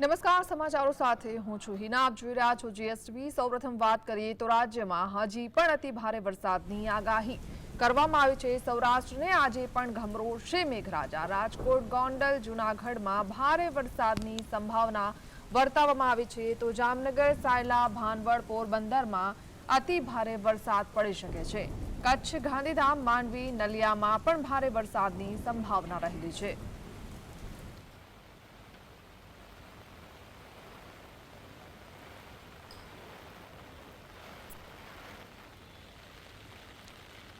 નમસ્કાર, સમાચારો સાથે હું છું હિના. આપ જોઈ રહ્યા છો જીએસટીવી સૌપ્રથમ વાત કરીએ તો રાજ્યમાં હજી પણ અતિ ભારે વરસાદની આગાહી કરવામાં આવી છે. સૌરાષ્ટ્રને આજે પણ ગમરોળશે મેઘરાજા. રાજકોટ, ગોંડલ, જૂનાગઢમાં ભારે વરસાદની સંભાવના વર્તાવવામાં આવી છે. તો જામનગર, સાયલા, ભાનવડ, પોરબંદરમાં અતિ ભારે વરસાદ પડી શકે છે. કચ્છ, ગાંધીધામ, માંડવી, નલિયામાં પણ ભારે વરસાદની સંભાવના રહેલી છે.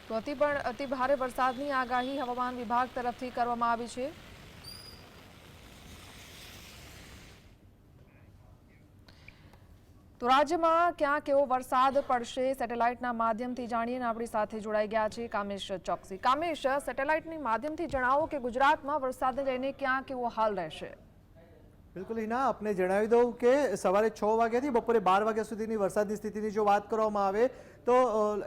તો અતિ પણ અતિ ભારે વરસાદની આગાહી હવામાન વિભાગ તરફથી કરવામાં આવી છે. તો રાજ્યમાં ક્યાં કેવો વરસાદ પડશે સેટેલાઇટના માધ્યમથી જાણીએ અને આપણી સાથે જોડાઈ ગયા છે કામેશ ચોકસી. કામેશ, સેટેલાઇટની માધ્યમથી જણાવો કે ગુજરાતમાં વરસાદને લઈને ક્યાં કેવો હાલ રહેશે? બિલકુલ હિના આપને જણાવી દઉં કે સવારે છ વાગ્યાથી બપોરે બાર વાગ્યા સુધીની વરસાદની સ્થિતિની જો વાત કરવામાં આવે તો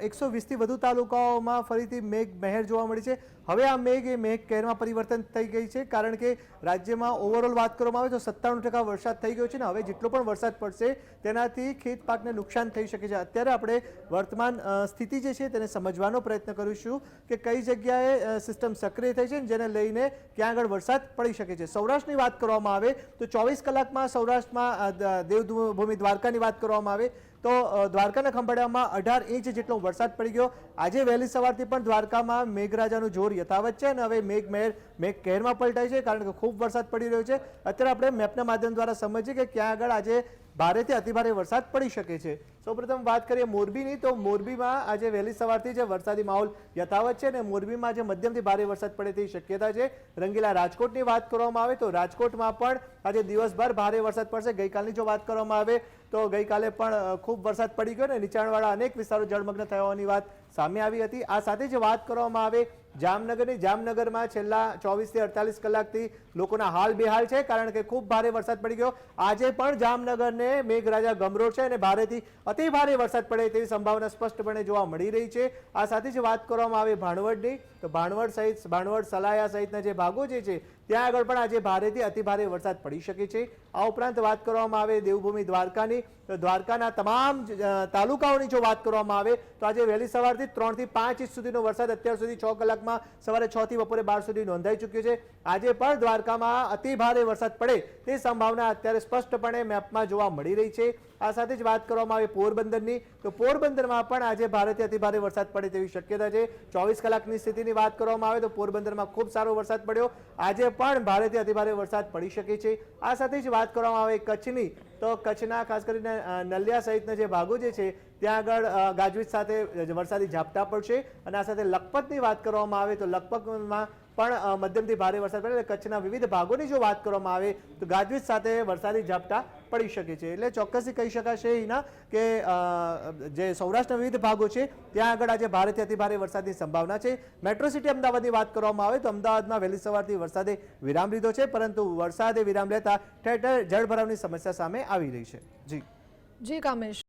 એકસો વીસથી વધુ તાલુકાઓમાં ફરીથી મેઘ મહેર જોવા મળી છે. હવે આ મેઘ એ મેઘ કહેરમાં પરિવર્તન થઈ ગઈ છે, કારણ કે રાજ્યમાં ઓવરઓલ વાત કરવામાં આવે તો સત્તાણું ટકા વરસાદ થઈ ગયો છે ને હવે જેટલો પણ વરસાદ પડશે તેનાથી ખેત પાકને નુકસાન થઈ શકે છે. અત્યારે આપણે વર્તમાન સ્થિતિ જે છે તેને સમજવાનો પ્રયત્ન કરીશું કે કઈ જગ્યાએ સિસ્ટમ સક્રિય થઈ છે જેને લઈને ક્યાં આગળ વરસાદ પડી શકે છે. સૌરાષ્ટ્રની વાત કરવામાં આવે તો ચોવીસ કલાકમાં સૌરાષ્ટ્રમાં દેવભૂમિ દ્વારકાની વાત કરવામાં આવે તો દ્વારકાના ખંભાળિયામાં અઢાર ઇંચ જેટલો વરસાદ પડી ગયો. આજે વહેલી સવારથી પણ દ્વારકામાં મેઘરાજાનું જોર યથાવત છે અને હવે મેઘ મહેર મેઘ કહેરમાં પલટાય છે કારણ કે ખૂબ વરસાદ પડી રહ્યો છે. અત્યારે આપણે મેપના માધ્યમ દ્વારા સમજીએ કે ક્યાં આગળ આજે ભારેથી અતિભારે વરસાદ પડી શકે છે. સૌપ્રથમ વાત કરીએ મોરબીની, તો મોરબીમાં આજે વહેલી સવારથી જે વરસાદી માહોલ યથાવત છે અને મોરબીમાં આજે મધ્યમથી ભારે વરસાદ પડે તેવી શક્યતા છે. રંગીલા રાજકોટની વાત કરવામાં આવે તો રાજકોટમાં પણ આજે દિવસભર ભારે વરસાદ પડશે. ગઈકાલની જો વાત કરવામાં આવે તો ગઈકાલે પણ ખૂબ વરસાદ પડી ગયો ને નીચાણવાળા અનેક વિસ્તારો જળમગ્ન હોવાની વાત સામે આવી હતી. આ સાથે જ વાત કરવામાં આવે, જામનગરની જામનગરમાં છેલ્લા ચોવીસથી અડતાલીસ કલાકથી લોકોના હાલ બેહાલ છે, કારણ કે ખૂબ ભારે વરસાદ પડી ગયો. આજે પણ જામનગરને મેઘરાજા ગમરો છે અને ભારેથી અતિ ભારે વરસાદ પડે તેવી સંભાવના સ્પષ્ટપણે જોવા મળી રહી છે. આ સાથે જ વાત કરવામાં આવે ભાણવડની, તો ભાણવડ સહિત, ભાણવડ સલાયા સહિતના જે ભાગો જે છે, ત્યાં આગળ પણ આજે ભારેથી અતિ ભારે વરસાદ પડી શકે છે. આ ઉપરાંત વાત કરવામાં આવે દેવભૂમિ દ્વારકાની, તો દ્વારકાના તમામ તાલુકાઓની જો વાત કરવામાં આવે, તો આજે વહેલી સવારથી ત્રણથી પાંચ ઇંચ સુધીનો વરસાદ અત્યાર સુધી છ કલાકમાં સવારે છ થી બપોરે બાર સુધી નોંધાઈ ચૂક્યો છે. આજે પણ દ્વારકામાં અતિ ભારે વરસાદ પડે તે સંભાવના અત્યારે સ્પષ્ટપણે મેપમાં જોવા મળી રહી છે. આ સાથે જ વાત કરવામાં આવે પોરબંદરની, તો પોરબંદરમાં પણ આજે ભારેથી અતિ ભારે વરસાદ પડે તેવી શક્યતા છે. ચોવીસ કલાકની સ્થિતિની વાત કરવામાં આવે તો પોરબંદરમાં ખૂબ સારો વરસાદ પડ્યો. આજે પણ ભારેથી અતિ ભારે વરસાદ પડી શકે છે. આ સાથે જ વાત કરવામાં આવે કચ્છની તો કચ્છના ખાસ કરીને નલિયા સહિતના જે ભાગો જે છે, ત્યાં આગળ ગાજવીજ સાથે વરસાદી ઝાપટા પડશે. અને આ સાથે લખપતની વાત કરવામાં આવે તો લખપતમાં પણ મધ્યમથી ભારે વરસાદ પડે કચ્છના વિવિધ ભાગોની જો વાત કરવામાં આવે, તો ગાજવીજ સાથે વરસાદી ઝાપટા પડી શકે છે. એટલે ચોક્કસથી કહી શકાશે એના કે જે સૌરાષ્ટ્રના વિવિધ ભાગો છે, ત્યાં આગળ આજે ભારેથી અતિભારે વરસાદની સંભાવના છે. મેટ્રો સિટી અમદાવાદની વાત કરવામાં આવે, તો અમદાવાદમાં વહેલી સવારથી વરસાદે વિરામ લીધો છે, પરંતુ વરસાદે વિરામ લેતા ઠેર ઠેર જળભરાવની સમસ્યા સામે આવી રહી છે. જી. જી, કામેશ.